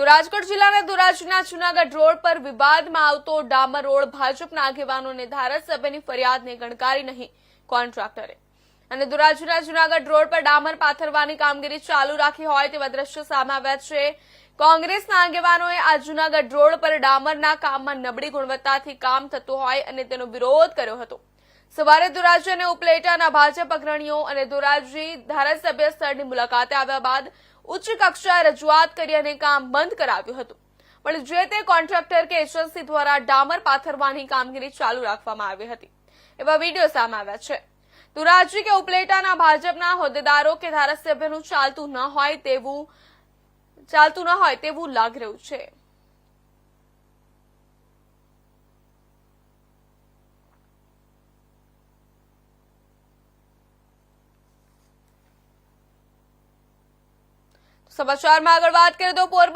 તો રાજકોટ જિલ્લાના ધોરાજીના જુનાગઢ રોડ પર વિવાદમાં આવતો ડામર રોડ ભાજપના આગેવાનોને ધારાસભ્યની ફરિયાદને ગણકારી નહીં કોન્ટ્રાક્ટરે. અને ધોરાજીના જુનાગઢ રોડ પર ડામર પાથરવાની કામગીરી ચાલુ રાખી હોય તેવા દ્રશ્યો સામે આવ્યા છે. કોંગ્રેસના આગેવાનોએ આ જુનાગઢ રોડ પર ડામરના કામમાં નબળી ગુણવત્તાથી કામ થતું હોય અને તેનો વિરોધ કર્યો હતો. સવારે ધોરાજી અને ઉપલેટાના ભાજપ અગ્રણીઓ અને ધોરાજી ધારાસભ્ય સ્થળની મુલાકાતે આવ્યા બાદ ઉચ્ચ કક્ષાએ રજૂઆત કરી અને કામ બંધ કરાવ્યું હતું. પણ જે તે કોન્ટ્રાક્ટર કે એજન્સી દ્વારા ડામર પાથરવાની કામગીરી ચાલુ રાખવામાં આવી હતી. એવા વીડિયો સામે આવ્યા છે. ધોરાજી કે ઉપલેટાના ભાજપના હોદ્દેદારો કે ધારાસભ્યનું ચાલતું ન હોય તેવું ચાલતું ન હોય તેવું લાગી રહ્યું છે. સમાચારમાં આગળ વાત કરીએ તો પોરબંદર